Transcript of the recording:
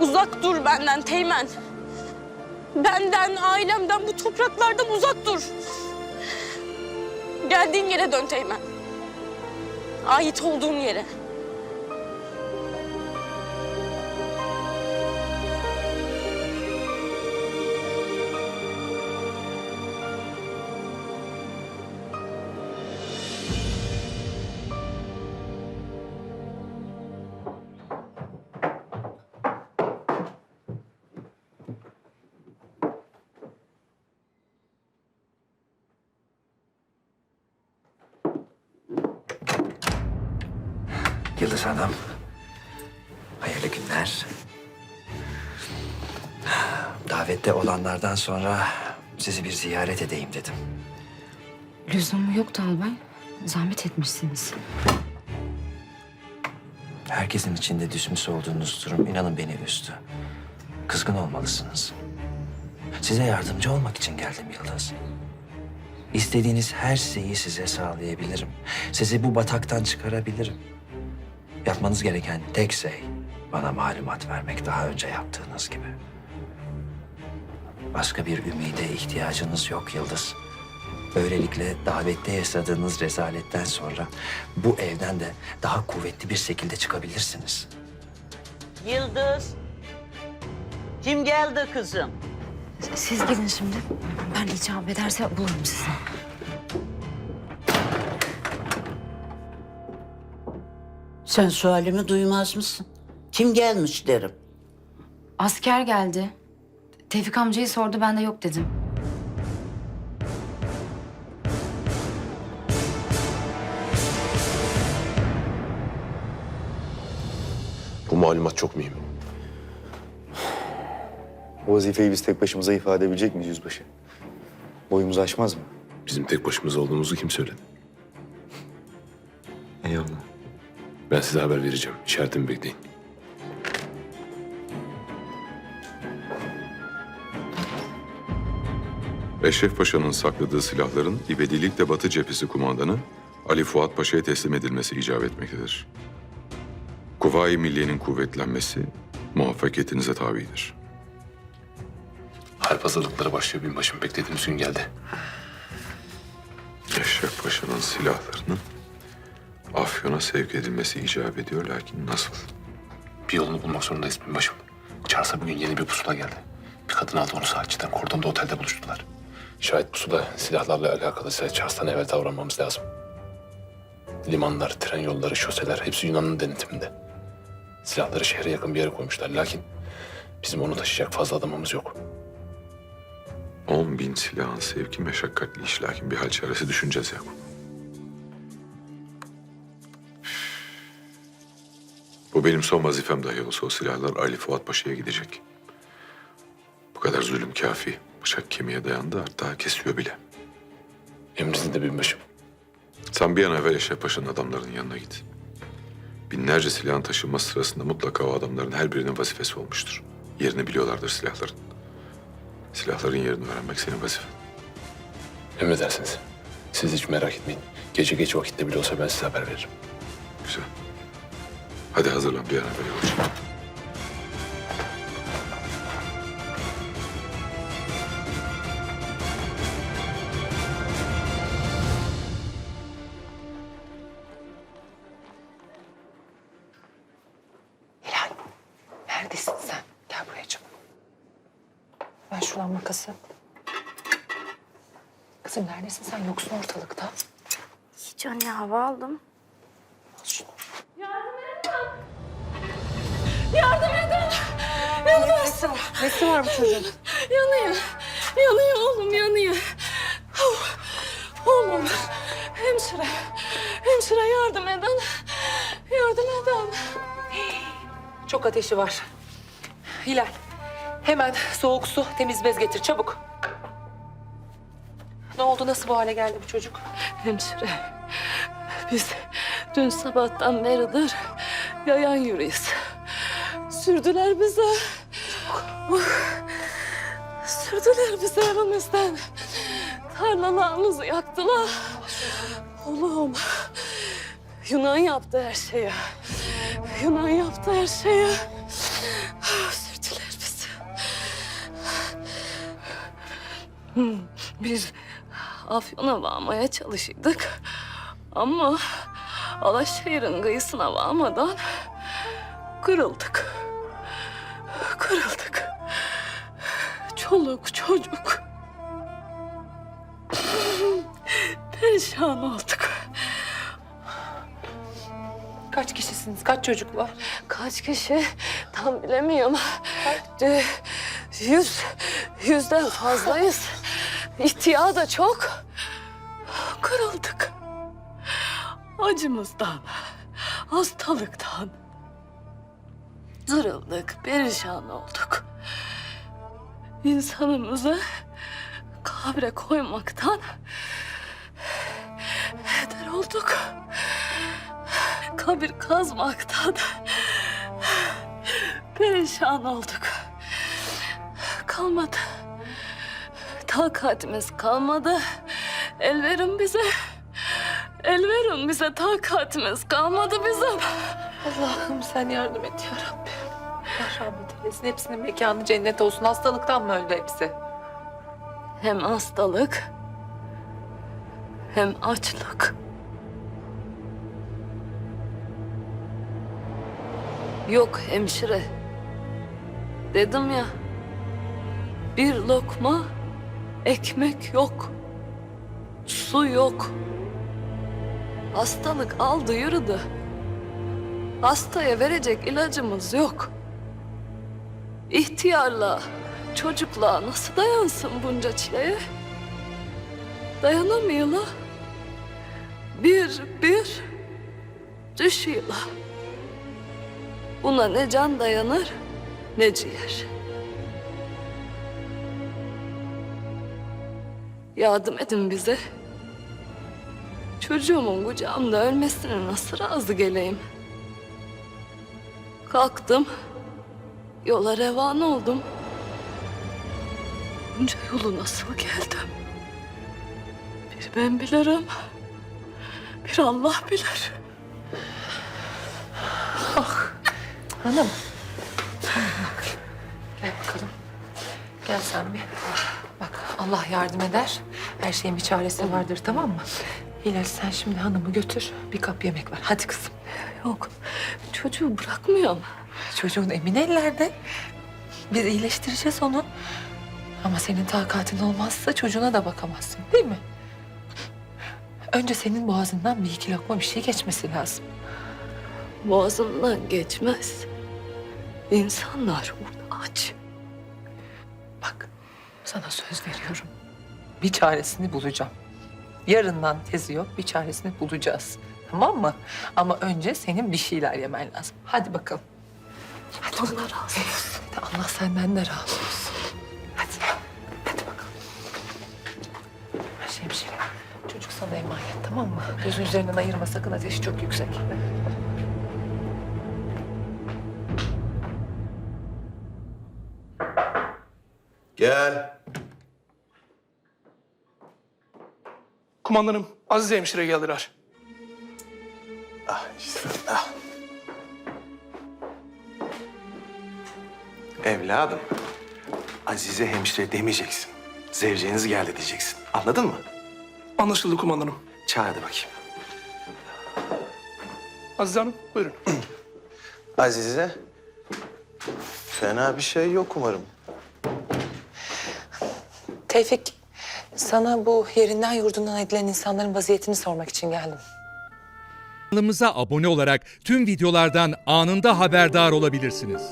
Uzak dur benden Teğmen. Benden, ailemden, bu topraklardan uzak dur. Geldiğin yere dön Teğmen. Ait olduğun yere. Yıldız Hanım. Hayırlı günler. Davette olanlardan sonra sizi bir ziyaret edeyim dedim. Lüzumu yoktu albay. Zahmet etmişsiniz. Herkesin içinde düşmüş olduğunuz durum inanın beni üzdü. Kızgın olmalısınız. Size yardımcı olmak için geldim Yıldız. İstediğiniz her şeyi size sağlayabilirim. Sizi bu bataktan çıkarabilirim. Yapmanız gereken tek şey bana malumat vermek daha önce yaptığınız gibi. Başka bir ümide ihtiyacınız yok Yıldız. Böylelikle davette yaşadığınız rezaletten sonra bu evden de daha kuvvetli bir şekilde çıkabilirsiniz. Yıldız. Kim geldi kızım? Siz gidin şimdi. Ben icap ederse bulurum sizi. Sen sualimi duymaz mısın? Kim gelmiş derim. Asker geldi. Tevfik amcayı sordu ben de yok dedim. Bu malumat çok mühim. Bu vazifeyi biz tek başımıza ifade edebilecek miyiz yüzbaşı? Boyumuz aşmaz mı? Bizim tek başımıza olduğumuzu kim söyledi? Eyvallah. Ben size haber vereceğim. İşaretimi bekleyin. Eşref Paşa'nın sakladığı silahların İvedilikle Batı Cephesi kumandanı Ali Fuat Paşa'ya teslim edilmesi icap etmektedir. Kuvayi Milliye'nin kuvvetlenmesi muvaffakiyetinize tabidir. Harp hazırlıkları başlıyor binbaşım. Beklediğimiz gün geldi. Eşref Paşa'nın silahlarının Afyon'a sevk edilmesi icap ediyor lakin nasıl? Bir yolunu bulmak zorundayız binbaşım. Charles'a bugün yeni bir pusula geldi. Bir kadın aldı onu saatçiden. Kordonda otelde buluştular. Şayet pusula silahlarla alakalıysa Charles'tan evvel davranmamız lazım. Limanlar, tren yolları, şoseler hepsi Yunan'ın denetiminde. Silahları şehre yakın bir yere koymuşlar. Lakin bizim onu taşıyacak fazla adamımız yok. 10 bin silahın sevki meşakkatli iş lakin bir hal çaresi düşüneceğiz Yakup. Bu benim son vazifem dahi olsa o silahlar Ali Fuat Paşa'ya gidecek. Bu kadar zulüm kafi. Bıçak kemiğe dayandı hatta kesiyor bile. Emrinizde binbaşım. Sen bir an evvel Eşref Paşa'nın adamlarının yanına git. Binlerce silahın taşınması sırasında mutlaka o adamların her birinin vazifesi olmuştur. Yerini biliyorlardır silahların. Silahların yerini öğrenmek senin vazifen. Emredersiniz. Siz hiç merak etmeyin. Gece geç vakitte bile olsa ben size haber veririm. Güzel. Hadi hazırlan bir an evvel yola. Hilal, neredesin sen? Gel buraya çabuk. Ver şuradan makası. Kızım neredesin sen? Yoksun ortalıkta. Hiç anne hava aldım. Yardım edin. Yıldız. Nesi var bu çocuğun? Yanıyor. Yanıyor oğlum yanıyor. Oh, Oğlum. Hemşire. Hemşire yardım edin. Yardım edin. Çok ateşi var. Hilal, hemen soğuk su, temiz bez getir çabuk. Ne oldu? Nasıl bu hale geldi bu çocuk? Hemşire. Biz dün sabahtan beridir yayan yürüyüz. Sürdüler bize. Sürdüler bize evimizden. Tarlalarımızı yaktılar. Oğlum, Yunan yaptı her şeyi. Yunan yaptı her şeyi. Sürdüler bizi. Biz Afyon'a varmaya çalışıyorduk. Ama Alaşehir'in kıyısına varmadan kırıldık. Çoluk çocuk. Perişan olduk. Kaç kişisiniz? Kaç çocuk var? Kaç kişi tam bilemiyorum. Ee, Yüz, yüzden fazlayız. İhtiya da çok. Kırıldık. Acımızdan, hastalıktan. Kırıldık, perişan olduk. İnsanımızı kabre koymaktan heder olduk. Kabir kazmaktan perişan olduk. Kalmadı. Takatimiz kalmadı. El verin bize. El verin bize takatimiz kalmadı bizim. Allah'ım sen yardım et ya Rabbim. Allah rahmet eylesin. Hepsinin mekanı cennet olsun. Hastalıktan mı öldü hepsi? Hem hastalık hem açlık. Yok hemşire. Dedim ya. Bir lokma ekmek yok. Su yok. Hastalık aldı yürüdü. Hastaya verecek ilacımız yok. İhtiyarla, çocukla nasıl dayansın bunca çileye? Dayanamıyorlar. Bir bir düşüyorlar. Buna ne can dayanır ne ciğer. Yardım edin bize. Çocuğumun kucağımda ölmesine nasıl razı geleyim? Kalktım. Yola revan oldum. Bunca yolu nasıl geldim? Bir ben bilirim. Bir Allah bilir. Hanım. Gel bakalım. Gel sen bir. Bak Allah yardım eder. Her şeyin bir çaresi vardır tamam mı? Hilal sen şimdi hanımı götür. Bir kap yemek var. Hadi kızım. Yok. Çocuğu bırakmıyorum. Çocuğun emin ellerde. Biz iyileştireceğiz onu. Ama senin takatin olmazsa çocuğuna da bakamazsın değil mi? Önce senin boğazından bir iki lokma bir şey geçmesi lazım. Boğazımdan geçmez. İnsanlar burada aç. Bak sana söz veriyorum. Bir çaresini bulacağım. Yarından tezi yok bir çaresini bulacağız. Tamam mı? Ama önce senin bir şeyler yemen lazım. Hadi bakalım. Hadi Allah razı olsun. Allah senden de razı olsun. Hadi. Hadi bakalım. Şemşire. Çocuk sana emanet tamam mı? Gözün üzerinden ayırma sakın ateşi çok yüksek. Gel. Kumandanım, Azize hemşire geldiler. Ah işte. Ah. Evladım. Azize hemşire demeyeceksin. Zevceniz geldi diyeceksin. Anladın mı? Anlaşıldı kumandanım. Çağır hadi bakayım. Azize Hanım, buyurun. Azize. Fena bir şey yok umarım. Tevfik, sana bu yerinden yurdundan edilen insanların vaziyetini sormak için geldim. Kanalımıza abone olarak tüm videolardan anında haberdar olabilirsiniz.